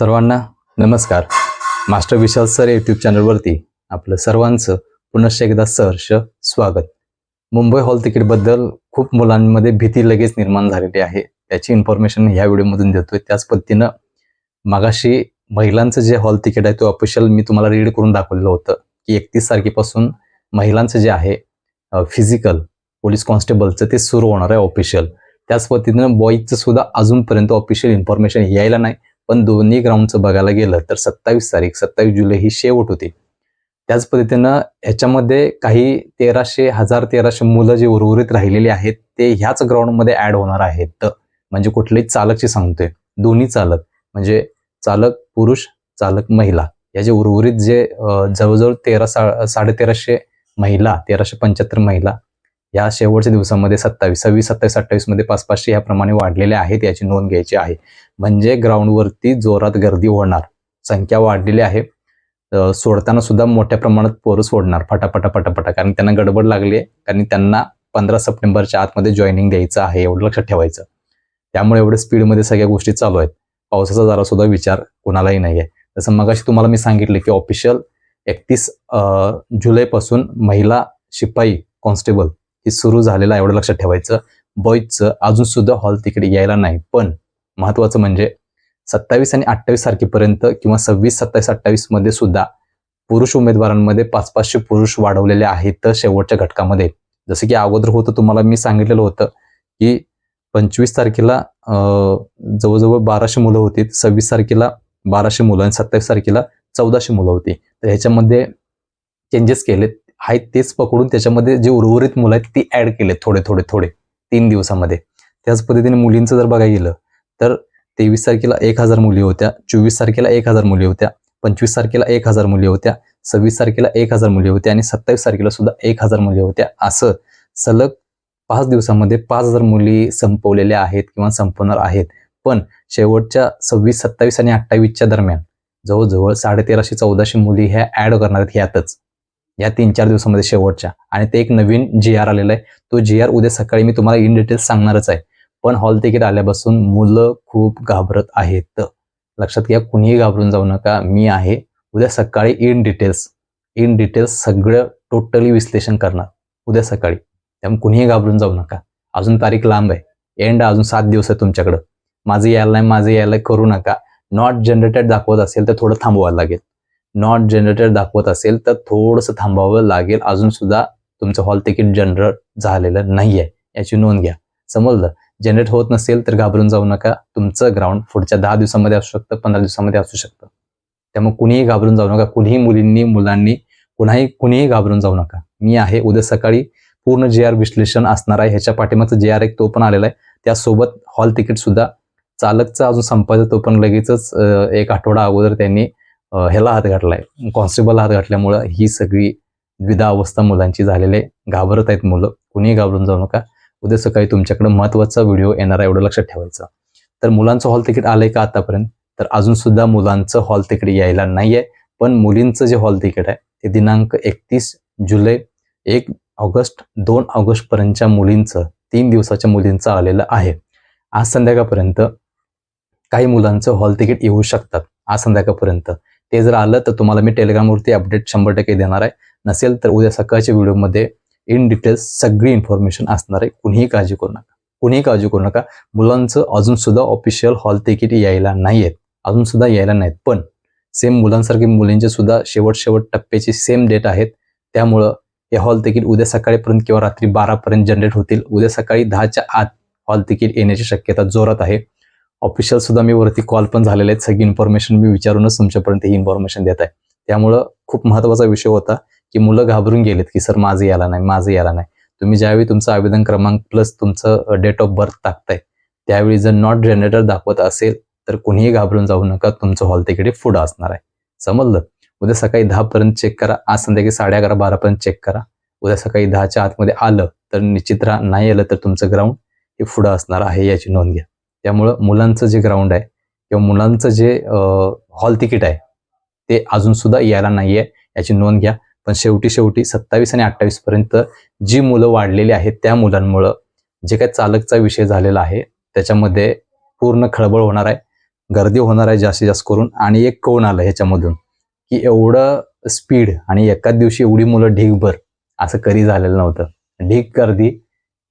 सर्वांना नमस्कार. मास्टर विशाल sir YouTube चॅनलवरती आपलं सर्वांचं पुनश्च एकदा सहर्ष स्वागत. मुंबई हॉल तिकीटबद्दल खूप मुलांमध्ये भीती लगेच निर्माण झालेली आहे. त्याची इन्फॉर्मेशन ह्या व्हिडिओमधून देतोय. त्याच पद्धतीनं मागाशी महिलांचं जे हॉल तिकीट आहे तो ऑफिशियल मी तुम्हाला रीड करून दाखवलेलं होतं की एकतीस तारखेपासून महिलांचं जे आहे फिजिकल पोलीस कॉन्स्टेबलचं ते सुरू होणार आहे ऑफिशियल त्याच पद्धतीनं बॉईजचं सुद्धा अजूनपर्यंत ऑफिशियल इन्फॉर्मेशन यायला नाही. पण दोन्ही ग्राउंडचं बघायला गेलं तर सत्तावीस तारीख सत्तावीस जुलै ही शेवट होती. त्याच पद्धतीनं ह्याच्यामध्ये काही तेराशे हजार तेराशे मुलं जे उर्वरित राहिलेली आहेत ते ह्याच ग्राउंडमध्ये ऍड होणार आहेत. म्हणजे कुठलेही चालकची सांगतोय दोन्ही चालक म्हणजे चालक पुरुष चालक महिला या जे उर्वरित जे जवळजवळ तेरा सा साडे तेराशे महिला तेराशे पंच्याहत्तर महिला या शेवटच्या दिवसामध्ये सत्तावीस सव्वीस सत्तावीस अठ्ठावीसमध्ये पाच पाचशे याप्रमाणे वाढलेल्या आहेत याची नोंद घ्यायची आहे. म्हणजे ग्राउंडवरती जोरात गर्दी होणार. संख्या वाढलेली आहे. सोडताना सुद्धा मोठ्या प्रमाणात पोरं सोडणार. फटाफटा फटाफटा कारण त्यांना गडबड लागली आहे. कारण त्यांना पंधरा सप्टेंबरच्या आतमध्ये जॉईनिंग द्यायचं आहे एवढं लक्षात ठेवायचं. त्यामुळे एवढ्या स्पीडमध्ये सगळ्या गोष्टी चालू आहेत. पावसाचा जरा सुद्धा विचार कोणालाही नाही आहे तसं मगाशी तुम्हाला मी सांगितलं की ऑफिशियल एकतीस जुलैपासून महिला शिपाई कॉन्स्टेबल हे सुरू झालेलं आहे एवढं लक्षात ठेवायचं. बॉईजचं अजून सुद्धा हॉल तिकडे यायला नाही पण महत्वाचं म्हणजे सत्तावीस आणि अठ्ठावीस तारखेपर्यंत किंवा सव्वीस सत्तावीस अठ्ठावीसमध्ये सुद्धा पुरुष उमेदवारांमध्ये पाच पाचशे पुरुष वाढवलेले आहेत तर शेवटच्या घटकामध्ये. जसं की अगोदर होतं तुम्हाला मी सांगितलेलं होतं की पंचवीस तारखेला जवळजवळ बाराशे मुलं होती सव्वीस तारखेला बाराशे मुलं आणि सत्तावीस तारखेला चौदाशे मुलं होती. तर ह्याच्यामध्ये चेंजेस केलेत. आहेत तेच पकडून त्याच्यामध्ये जे उर्वरित मुलं आहेत ती ऍड केले थोडे थोडे थोडे. तीन दिवसामध्ये. त्याच पद्धतीने मुलींचं जर बघायला गेलं तर तेवीस तारखेला एक हजार मुली होत्या चोवीस तारखेला एक हजार मुली होत्या पंचवीस तारखेला एक हजार मुली होत्या सव्वीस तारखेला एक हजार मुली होत्या आणि सत्तावीस तारखेला सुद्धा एक हजार मुली होत्या. असं सलग पाच दिवसामध्ये पाच हजार मुली संपवलेल्या आहेत किंवा संपवणार आहेत. पण शेवटच्या सव्वीस सत्तावीस आणि अठ्ठावीसच्या दरम्यान जवळजवळ साडे तेराशे चौदाशे मुली ह्या ऍड करणार आहेत ह्यातच. या तीन चार दिवसामध्ये शेवटच्या. आणि ते एक नवीन जी आर आलेला आहे. तो जी आर उद्या सकाळी मी तुम्हाला इन डिटेल्स सांगणारच आहे. पण हॉल तिकीट आल्यापासून मुलं खूप घाबरत आहेत. लक्षात घ्या कुणीही घाबरून जाऊ नका. मी आहे. उद्या सकाळी इन डिटेल्स इन डिटेल्स सगळं टोटली विश्लेषण करणार. उद्या सकाळी. त्यामुळे कुणीही घाबरून जाऊ नका. अजून तारीख लांब आहे. एंड अजून सात दिवस आहे तुमच्याकडं. माझं यायला नाही माझं यायला करू नका. नॉट जनरेटेड दाखवत असेल तर थोडं थांबवायला लागेल. नॉट जनरेटेड दाखवत असेल तर थोडंसं थांबावं लागेल. अजून सुद्धा तुमचं हॉल तिकीट जनरेट झालेलं नाही आहे याची नोंद घ्या. समजलं? जनरेट होत नसेल तर घाबरून जाऊ नका. तुमचं ग्राउंड पुढच्या दहा दिवसामध्ये असू शकतं पंधरा दिवसामध्ये असू शकतं. त्यामुळे कुणीही घाबरून जाऊ नका. कुणीही मुलींनी मुलांनी कुणाही कुणीही घाबरून जाऊ नका. मी आहे. उद्या सकाळी पूर्ण जे आर विश्लेषण असणार आहे. ह्याच्या पाठीमागचं जे आर एक तो पण आलेला आहे. त्यासोबत हॉल तिकीट सुद्धा चालकचा अजून संपायचा तो पण लगेचच एक आठवडा अगोदर त्यांनी ह्याला हात घातलाय. कॉन्स्टेबल हात घातल्यामुळं ही सगळी द्विधा अवस्था मुलांची झालेले घाबरत आहेत मुलं. कुणीही घाबरून जाऊ नका. उद्या सकाळी तुमच्याकडे महत्त्वाचा व्हिडिओ येणार आहे एवढं लक्षात ठेवायचं. तर मुलांचं हॉल तिकीट आलंय का आतापर्यंत? तर अजून सुद्धा मुलांचं हॉल तिकीट यायला नाहीये. पण मुलींचं जे हॉल तिकीट आहे ते दिनांक एकतीस जुलै एक ऑगस्ट दोन ऑगस्ट पर्यंतच्या मुलींचं तीन दिवसाच्या मुलींचं आलेलं आहे. आज संध्याकाळपर्यंत काही मुलांचं हॉल तिकीट येऊ शकतात. आज संध्याकाळपर्यंत. ते जर आलं तर तुम्हाला मी टेलिग्रामवरती अपडेट शंभर टक्के देणार आहे. नसेल तर उद्या सकाळच्या व्हिडिओमध्ये इन डिटेल्स सगळी इन्फॉर्मेशन असणार आहे. कुणीही काळजी करू नका. कुणीही काळजी करू नका. मुलांचं अजून सुद्धा ऑफिशियल हॉल तिकीट यायला नाहीयेत. अजून सुद्धा यायला नाहीत. पण सेम मुलांसारखे मुलींचे सुद्धा शेवट शेवट टप्प्याची सेम डेट आहेत. त्यामुळं हे हॉल तिकीट उद्या सकाळीपर्यंत किंवा रात्री बारापर्यंत जनरेट होतील. उद्या सकाळी दहाच्या आत हॉल तिकीट येण्याची शक्यता जोरात आहे. ऑफिशियल सुद्धा मी वरती कॉल पण झालेले आहेत. सगळी इन्फॉर्मेशन मी विचारूनच तुमच्यापर्यंत ही इन्फॉर्मेशन देत आहे. त्यामुळं खूप महत्त्वाचा विषय होता की मुलं घाबरून गेलेत की सर माझं याला नाही माझं याला नाही. तुम्ही ज्यावेळी तुमचा आवेदन क्रमांक प्लस तुमचं डेट ऑफ बर्थ टाकताय त्यावेळी जर नॉट जनरेटर दाखवत असेल तर कुणीही घाबरून जाऊ नका. तुमचं हॉल तिकडे पुढं असणार आहे. समजलं? उद्या सकाळी दहा पर्यंत चेक करा. आज संध्याकाळी साडे अकरा बारा पर्यंत चेक करा. उद्या सकाळी दहाच्या आतमध्ये आलं तर निश्चित राहा. नाही आलं तर तुमचं ग्राउंड हे पुढं असणार आहे याची नोंद घ्या. त्यामुळं मुलांचं जे ग्राउंड आहे किंवा मुलांचं जे हॉल तिकीट आहे ते अजून सुद्धा यायला नाही आहे याची नोंद घ्या. पण शेवटी शेवटी सत्तावीस आणि अठ्ठावीस पर्यंत जी मुलं वाढलेली आहेत त्या मुलांमुळं जे काही चालकचा विषय झालेला आहे त्याच्यामध्ये पूर्ण खळबळ होणार आहे गर्दी होणार आहे जास्तीत जास्त करून. आणि एक कोण आलं ह्याच्यामधून की एवढं स्पीड आणि एकाच दिवशी एवढी मुलं ढीगभर असं कधी झालेलं नव्हतं. ढीग गर्दी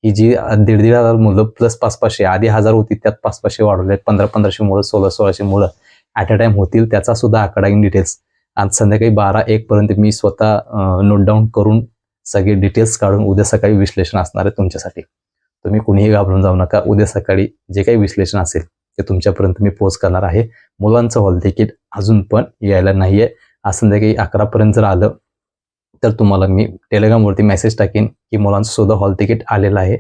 ही जी दीड दीड हजार मुलं प्लस पाच पाचशे आधी हजार होती त्यात पाच पाचशे वाढवले. पंधरा पंधराशे मुलं सोळा सोळाशे मुलं ॲट अ टाइम होतील त्याचा सुद्धा आकडा इन डिटेल्स आज संध्याकाळी बारा एक पर्यंत मी स्वतः नोट डाऊन करून सगळे डिटेल्स काढून उद्या सकाळी विश्लेषण असणार आहे तुमच्यासाठी. तुम्ही कुणीही घाबरून जाऊ नका. उद्या सकाळी जे काही विश्लेषण असेल ते तुमच्यापर्यंत मी पोच करणार आहे. मुलांचं हॉल तिकीट अजून पण यायला नाहीये. आज संध्याकाळी अकरापर्यंत जर आलं तर तुम्हाला मी टेलिग्रामवरती मेसेज टाकेन की मुलांचं सुद्धा हॉल तिकीट आलेलं आहे.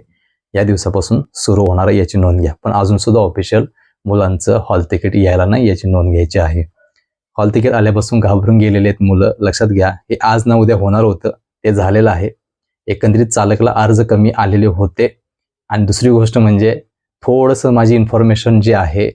या दिवसापासून सुरू होणार आहे याची नोंद घ्या. पण अजून सुद्धा ऑफिशियल मुलांचं हॉल तिकीट यायला नाही याची नोंद घ्यायची आहे. हॉल तिकीट आल्यापासून घाबरून गेलेले आहेत मुलं. लक्षात घ्या हे आज ना उद्या होणार होतं. ते झालेलं आहे. एकंदरीत चालकला अर्ज कमी आलेले होते. आणि दुसरी गोष्ट म्हणजे थोडंसं माझी इन्फॉर्मेशन जी आहे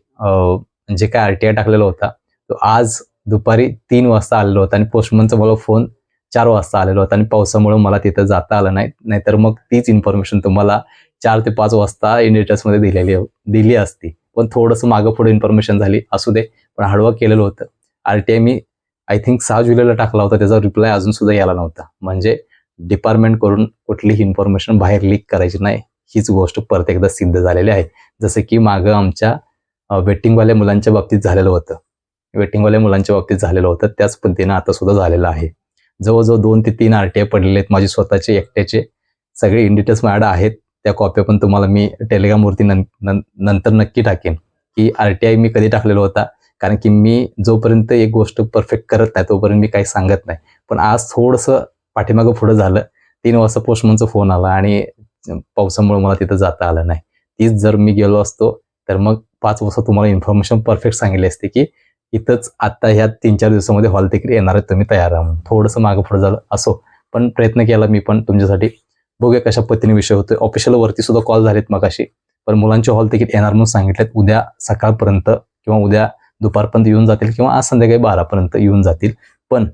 जे काय आर टी आय टाकलेला होता तो आज दुपारी तीन वाजता आलेला होता. आणि पोस्टमनचा मला फोन चार वाजता आलेलो होता आणि पावसामुळे मला तिथं जाता आलं नाही. नाहीतर मग तीच इन्फॉर्मेशन तुम्हाला चार ते पाच वाजता इनमध्ये दिलेली दिली असती. पण थोडंसं मागं पुढे इन्फॉर्मेशन झाली असू दे. पण हार्डवर्क केलेलं होतं. आर टी आय मी आय थिंक सहा जुलैला टाकला होता. त्याचा रिप्लाय अजून सुद्धा यायला नव्हता. म्हणजे डिपार्टमेंट करून कुठलीही इन्फॉर्मेशन बाहेर लीक करायची नाही. हीच गोष्ट परत एकदा सिद्ध झालेली आहे. जसं की मागं आमच्या वेटिंगवाल्या मुलांच्या बाबतीत झालेलं होतं. वेटिंगवाल्या मुलांच्या बाबतीत झालेलं होतं. त्याच पद्धतीनं आता सुद्धा झालेलं आहे. जवळजवळ दोन ते तीन आर टी आय पडलेले आहेत माझे स्वतःचे एकट्याचे. सगळे इन डिटेल्स माझ्याकडे आहेत. त्या कॉप्या पण तुम्हाला मी टेलिग्रामवरती नं- नं- नंतर नक्की टाकेन. की आर टी आय मी कधी टाकलेला होता? कारण की मी जोपर्यंत एक गोष्ट परफेक्ट करत नाही तोपर्यंत मी काही सांगत नाही. पण आज थोडंसं पाठीमागं पुढं झालं. तीन वाजता पोस्टमनचा फोन आला आणि पावसामुळे मला तिथं जाता आलं नाही. तीच जर मी गेलो असतो तर मग पाच वाजता तुम्हाला इन्फॉर्मेशन परफेक्ट सांगितली असते की इथंच आता ह्या तीन चार दिवसामध्ये हॉल तिकीट येणार आहे तुम्ही तयार राहा म्हणून. थोडंसं मागं पुढं झालं असो. पण प्रयत्न केला मी पण तुमच्यासाठी. बघूया कशा पद्धतीने विषय होतोय. ऑफिशियल वरती सुद्धा कॉल झालेत मग अशी पण मुलांचे हॉल तिकीट येणार म्हणून सांगितलेत. उद्या सकाळपर्यंत किंवा उद्या दुपारपर्यंत येऊन जातील किंवा आज संध्याकाळी बारापर्यंत येऊन जातील. पण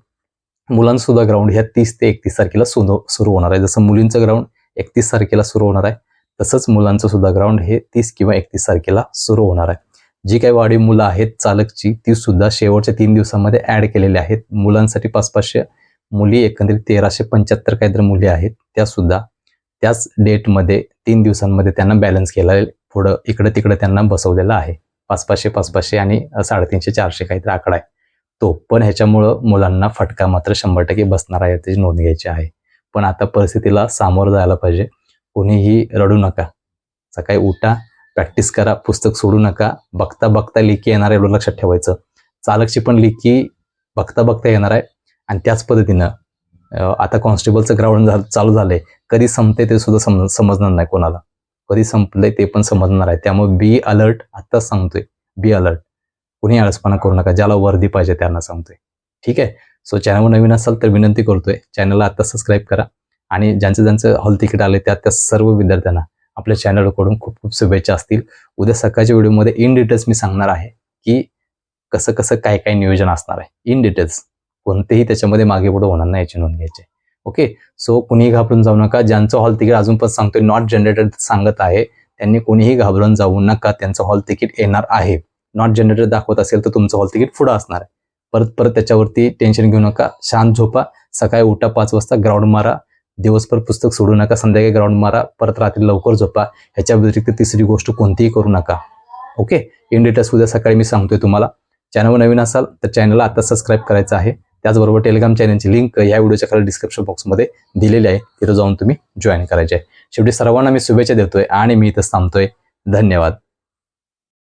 मुलांसुद्धा ग्राउंड ह्या तीस ते एकतीस तारखेला सुरू सुरू होणार आहे. जसं मुलींचं ग्राउंड एकतीस तारखेला सुरू होणार आहे तसंच मुलांचं सुद्धा ग्राउंड हे तीस किंवा एकतीस तारखेला सुरू होणार आहे. जी काही वाढीव मुलं आहेत चालकची ती सुद्धा शेवटच्या तीन दिवसामध्ये ऍड केलेली आहेत. मुलांसाठी पाच पाचशे मुली एकंदरीत तेराशे पंच्याहत्तर काहीतरी मुली आहेत. त्या सुद्धा त्याच डेटमध्ये तीन दिवसांमध्ये त्यांना बॅलन्स केला आहे. पुढं इकडं तिकडं त्यांना बसवलेला आहे. पाच पाचशे पाच पाचशे आणि साडेतीनशे चारशे काहीतरी आकडा आहे. तो पण ह्याच्यामुळं मुलांना फटका मात्र शंभर टक्के बसणार आहे त्याची नोंद घ्यायची आहे. पण आता परिस्थितीला सामोरं जायला पाहिजे. कोणीही रडू नका. सकाळी उठा प्रॅक्टिस करा पुस्तक सोडू नका. बघता बघता लिखी येणार आहे एवढं लक्षात ठेवायचं. चालकची पण लिखी बघता बघता येणार आहे. आणि त्याच पद्धतीनं आता कॉन्स्टेबलचं ग्राउंड चालू झालंय. कधी संपते ते सुद्धा सम समजणार नाही कोणाला. कधी संपलंय ते पण समजणार आहे. त्यामुळे बी अलर्ट आत्ताच सांगतोय. बी अलर्ट कुणी आळसपणा करू नका. ज्याला वर्दी पाहिजे त्यांना सांगतोय. ठीक आहे? सो चॅनलवर नवीन असाल तर विनंती करतोय. चॅनलला आत्ता सबस्क्राईब करा. आणि ज्यांचं ज्यांचं हॉल तिकीट आले त्या त्या सर्व विद्यार्थ्यांना आपल्या चॅनलकडून खूप खूप शुभेच्छा असतील. उद्या सकाळच्या व्हिडिओमध्ये इन डिटेल्स मी सांगणार आहे की कसं कसं काय काय नियोजन असणार आहे. इन डिटेल्स कोणतेही त्याच्यामध्ये मागे पुढे होणार नाही याची नोंद घ्यायची. ओके सो कुणीही घाबरून जाऊ नका. ज्यांचं हॉल तिकीट अजून पण सांगतोय नॉट जनरेटेड सांगत आहे त्यांनी कोणीही घाबरून जाऊ नका. त्यांचं हॉल तिकीट येणार आहे. नॉट जनरेटेड दाखवत असेल तर तुमचं हॉल तिकीट पुढं असणार आहे. परत परत त्याच्यावरती टेन्शन घेऊ नका. शांत झोपा. सकाळी उठा पाच वाजता ग्राउंड मारा. दिवसभर पुस्तक सोडू नका संध्याकाळी ग्राउंड मारा परत रात्री लवकर झोपा. ह्याच्या व्यतिरिक्त तिसरी गोष्ट कोणतीही करू नका. ओके? इन डिटेल्स उद्या सकाळी मी सांगतोय तुम्हाला. चॅनलवर नवीन असाल तर चॅनलला आता सबस्क्राईब करायचं आहे. त्याचबरोबर टेलिग्राम चॅनलची लिंक या व्हिडिओच्या खाली डिस्क्रिप्शन बॉक्समध्ये दिलेली आहे. तिथं जाऊन तुम्ही जॉईन करायचे. आहे शेवटी सर्वांना मी शुभेच्छा देतोय आणि मी इथं थांबतोय. धन्यवाद.